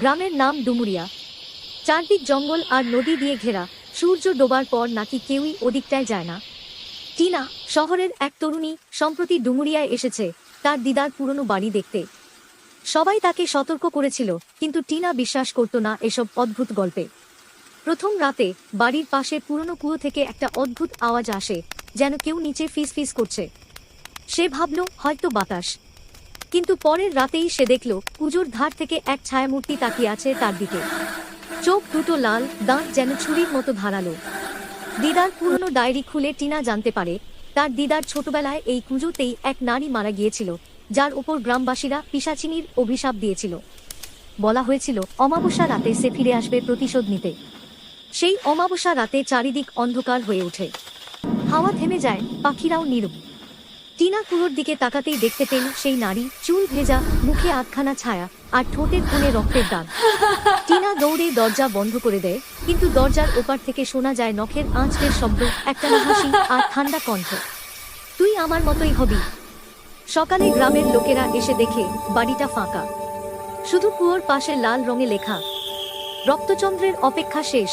গ্রামের নাম ডুমুরিয়া। চারদিক জঙ্গল আর নদী দিয়ে ঘেরা। সূর্য ডোবার পর নাকি কেউই ওদিকটায় যায় না। টিনা, শহরের এক তরুণী, সম্প্রতি ডুমুরিয়ায় এসেছে। তার দিদার পুরনো বাড়ি দেখতে। সবাই তাকে সতর্ক করেছিল, কিন্তু টিনা বিশ্বাস করত না এসব অদ্ভুত গল্পে। প্রথম রাতে বাড়ির পাশে পুরনো কুয়ো থেকে একটা অদ্ভুত আওয়াজ আসে, যেন কেউ নিচে ফিস ফিস করছে। সে ভাবল, হয়তো বাতাস। কিন্তু পরের রাতেই সে দেখল পুজোর ধার থেকে এক ছায়ামূর্তি তাকিয়ে আছে তার দিকে। চোখ দুটো লাল, দাঁত যেন ছুরির মতো ধারালো। দিদার পুরনো ডায়েরি খুলে টিনা জানতে পারে, তার দিদার ছোটবেলায় এই কুজোতেই এক নারী মারা গিয়েছিল, যার উপর গ্রামবাসীরা পিসাচিনির অভিশাপ দিয়েছিল। বলা হয়েছিল, অমাবস্যা রাতে সে ফিরে আসবে প্রতিশোধ নিতে। সেই অমাবস্যা রাতে চারিদিক অন্ধকার হয়ে ওঠে। হাওয়া থেমে যায়, পাখিরাও নীরব। টিনা কুয়োর দিকে তাকাতেই দেখতে পেল সেই নারী, চুল ভেজা, মুখে আধখানা ছায়া আর ঠোঁটের কোণে রক্তের দাগ। টিনা দৌড়ে দরজা বন্ধ করে দেয়, কিন্তু দরজার ওপার থেকে শোনা যায় নখের আঁচড়ের শব্দ, একটা হাসি আর ঠান্ডা কণ্ঠ। তুই আমার মতোই হবি। সকালে গ্রামের লোকেরা এসে দেখে বাড়িটা ফাঁকা। শুধু কুয়োর পাশে লাল রঙে লেখা, রক্তচন্দ্রের অপেক্ষা শেষ।